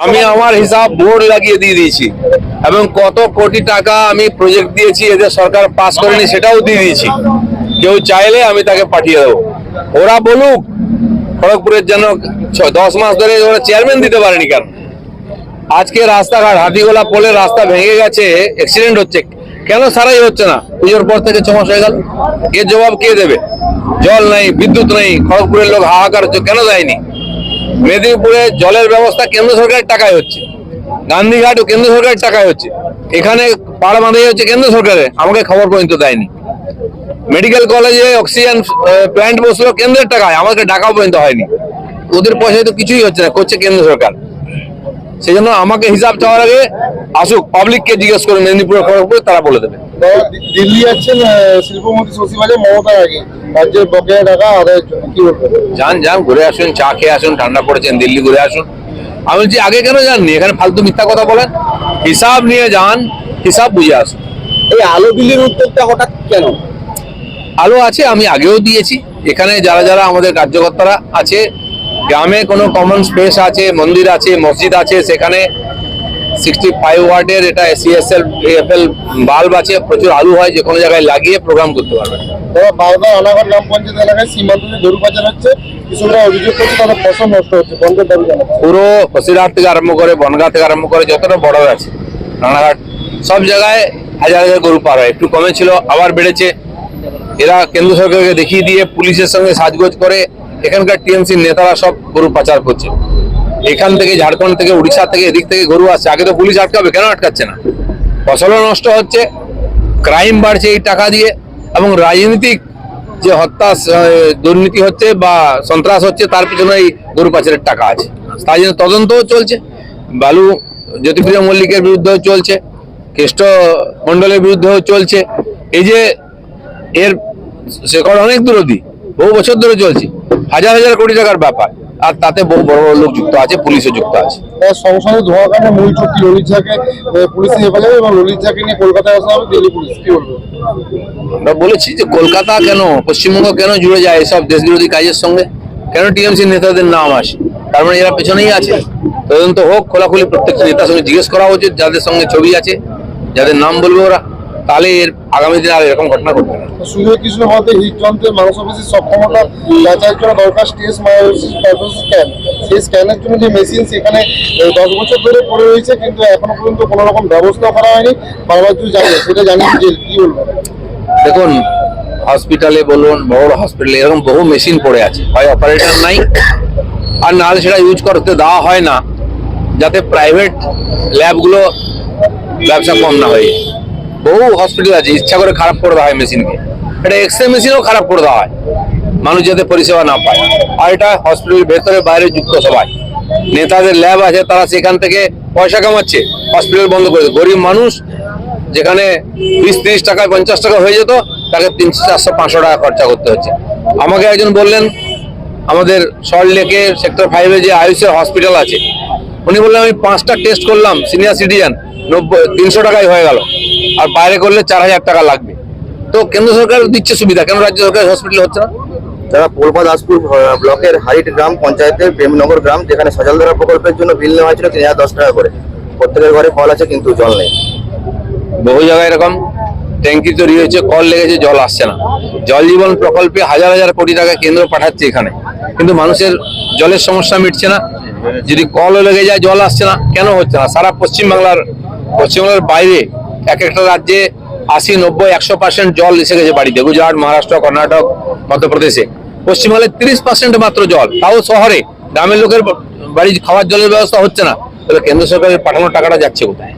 আমি আমার হিসাব বোর্ড লাগিয়ে দিয়ে দিয়েছি এবং কত কোটি টাকা আমি প্রজেক্ট দিয়েছি, এদের সরকার পাস করেনি সেটাও দিয়ে দিয়েছি। কেউ চাইলে আমি তাকে পাঠিয়ে দেবো। ওরা বলুক, খড়গপুরের ছ- দশ মাস ধরে ওরা চেয়ারম্যান দিতে পারেনি কেন? আজকে রাস্তাঘাট, হাতিগোলা পোলে রাস্তা ভেঙে গেছে অ্যাক্সিডেন্ট হচ্ছে। কেন সারাই হচ্ছে না? পুজোর পর থেকে ছমাস হয়ে গেল। এর জবাব কে দেবে? জল নেই, বিদ্যুৎ নেই, খড়গপুরের লোক হাহাকার হচ্ছে, কেন দেয়নি মেদিনীপুরে জলের ব্যবস্থা কেন্দ্র সরকারের টাকায় হচ্ছে। গান্ধীঘাট ও কেন্দ্র সরকারের টাকায় হচ্ছে। এখানে পাড় বাঁধাই হচ্ছে কেন্দ্র সরকারের, আমাকে খবর পর্যন্ত দেয়নি। মেডিকেল কলেজে অক্সিজেন প্ল্যান্ট বসল কেন্দ্রের টাকায়, আমাকে ডাকাও পর্যন্ত হয়নি। ওদের পয়সায় তো কিছুই হচ্ছে না, করছে কেন্দ্র সরকার। সেই জন্য আমাকে হিসাব চাওয়ার আগে আসুক পাবলিককে জিজ্ঞেস করে মেদিনীপুরের খড়গপুরে তারা বলে দেবে। দিল্লি যাচ্ছেন শিল্পমন্ত্রী শশীবাজে মমতার আগে। রাজ্যের বকেয়া টাকা আদায়ের জন্য কি বলবেন? যান যান ঘুরে আসুন চা খেয়ে আসুন ঠান্ডা পড়েছেন দিল্লি ঘুরে আসুন। আমি বলছি আগে কেন যাননি? এখানে ফালতু মিথ্যা কথা বলেন। হিসাব নিয়ে যান হিসাব বুঝে আসুন। এই আলো বিলের উদ্যোগটা হঠাৎ কেন? আলো আছে আমি আগেও দিয়েছি। এখানে যারা যারা আমাদের কার্যকর্তারা আছে গ্রামে কোনো কমন স্পেস আছে মন্দির আছে মসজিদ আছে সেখানে সিক্সটি ফাইভ ওয়ার্ডের এটা সিএসএল এফএল বাল্ব আছে প্রচুর আলু হয় যে কোনো জায়গায় লাগিয়ে প্রোগ্রাম করতে পারবে বাবা বারবার অনাগর গ্রাম পঞ্চায়েত এলাকায় সীমান্ত গরু পাচার হচ্ছে কৃষকরা অভিযোগ করছে তাদের ফসল নষ্ট হচ্ছে বন্ধের দাবি পুরো বসিরহাট থেকে আরম্ভ করে বনগাঁ থেকে আরম্ভ করে যতটা বড় আছে রানাঘাট সব জায়গায় হাজার হাজার গরু পার হয় একটু কমে ছিল আবার বেড়েছে। এরা কেন্দ্র সরকারকে দেখিয়ে দিয়ে পুলিশের সঙ্গে সাজগোজ করে এখানকার টিএমসির নেতারা সব গরু পাচার করছে। এখান থেকে ঝাড়খণ্ড থেকে, উড়িষ্যা থেকে, এদিক থেকে গরু আসছে। আগে তো পুলিশ আটকাবে, কেন আটকাচ্ছে না? ফসলও নষ্ট হচ্ছে ক্রাইম বাড়ছে এই টাকা দিয়ে, এবং রাজনীতিক যে হত্যা দুর্নীতি হচ্ছে বা সন্ত্রাস হচ্ছে, তার পিছনে এই গরু পাচারের টাকা আছে। তাই জন্য তদন্তও চলছে। বালু জ্যোতিপ্রিয় মল্লিকের বিরুদ্ধেও চলছে, কেষ্ট মন্ডলের বিরুদ্ধেও চলছে। এই যে এর শেকড় অনেক দূর অব্দি বহু বছর ধরে চলছে। হাজার হাজার কোটি টাকার ব্যাপার। আর তাতে বহু বড় বড় লোক যুক্ত আছে পুলিশও যুক্ত আছে। সংসদে ধোয়া মূল চুক্তি ললিত ঝাকে পুলিশে হেফাজত এবং ললিত ঝাকে নিয়ে কলকাতায় আসা হবে দিল্লি পুলিশ। কি বলব? আমরা বলেছি যে কলকাতা কেন পশ্চিমবঙ্গ কেন জুড়ে যায় এসব দেশ বিরোধী কাজের সঙ্গে? কেন টিএমসি নেতাদের নাম আসে? তার মানে এরা পেছনেই আছে। তদন্ত হোক খোলাখুলি প্রত্যেকটা নেতার সঙ্গে জিজ্ঞেস করা উচিত যাদের সঙ্গে ছবি আছে যাদের নাম বলবে ওরা। তাহলে এর আগামী দিনে আর এরকম ঘটনা ঘটবে না। সুজয় কৃষ্ণ হৃদযন্ত্রের মানুষ অফিসের সক্ষমতা যাচাইয়ের জন্য দরকার স্টেজ স্ক্যান সেই স্ক্যানের জন্য যে মেশিন সেখানে দশ বছর ধরে পড়ে রয়েছে কিন্তু এখনও পর্যন্ত কোনো রকম ব্যবস্থা করা হয়নি। বারবার যদি জানে সেটা জানিয়ে জেল কি বলবেন দেখুন হসপিটালে বলুন বড় হসপিটালে এরকম বহু মেশিন পড়ে আছে। হয় অপারেটর নাই আর নাহলে সেটা ইউজ করতে দেওয়া হয় না যাতে প্রাইভেট ল্যাবগুলো ব্যবসা কম না হয়ে। বহু হসপিটাল আছে, ইচ্ছা করে খারাপ করে দেওয়া হয় মেশিনকে এটা এক্স রে মেশিনও খারাপ করে দেওয়া হয়। মানুষ যাতে পরিষেবা না পায়। আর এটা হসপিটালের ভেতরে বাইরে যুক্ত সবাই। নেতাদের ল্যাব আছে, তারা সেখান থেকে পয়সা কামাচ্ছে হসপিটাল বন্ধ করে। গরিব মানুষ, যেখানে বিশ, তিরিশ টাকা, পঞ্চাশ টাকা হয়ে যেত, তাকে তিনশো, চারশো, পাঁচশো টাকা খরচা করতে হচ্ছে। আমাকে একজন বললেন, আমাদের সল্ট লেকে সেক্টর ফাইভে যে আয়ুষের হসপিটাল আছে উনি বললেন আমি পাঁচটা টেস্ট করলাম সিনিয়র সিটিজেন নব্বই তিনশো টাকায় হয়ে গেল। আর বাইরে করলে চার হাজার টাকা লাগবে। তো কেন্দ্র সরকার দিচ্ছে সুবিধা কেন রাজ্য সরকার হসপিটাল হচ্ছে না? তারা পূর্ব দাসপুর ব্লকের হাইট গ্রাম পঞ্চায়েতের প্রেমনগর গ্রাম যেখানে সজলধারা প্রকল্পের জন্য বিল নেওয়া হয়েছিল তিন হাজার দশ টাকা করে। প্রত্যেকের ঘরে কল আছে কিন্তু জল নেই। বহু জায়গায় এরকম ট্যাঙ্কি তৈরি হয়েছে কল লেগেছে জল আসছে না। জল জীবন প্রকল্পে হাজার হাজার কোটি টাকা কেন্দ্র পাঠাচ্ছে এখানে। কিন্তু মানুষের জলের সমস্যা মিটছে না। যদি কলও লেগে যায়, জল আসছে না, কেন হচ্ছে না? সারা পশ্চিমবাংলার পশ্চিমবাংলার বাইরে এক একটা রাজ্যে আশি, নব্বই, একশো পার্সেন্ট জল এসে গেছে বাড়িতে। গুজরাট, মহারাষ্ট্র, কর্ণাটক, মধ্যপ্রদেশে। পশ্চিমবাংলায় তিরিশ পার্সেন্ট মাত্র জল। তাও শহরে। গ্রামের লোকের বাড়ি খাওয়ার জলের ব্যবস্থা হচ্ছে না। তাহলে কেন্দ্র সরকারের পাঠানোর টাকাটা যাচ্ছে কোথায়?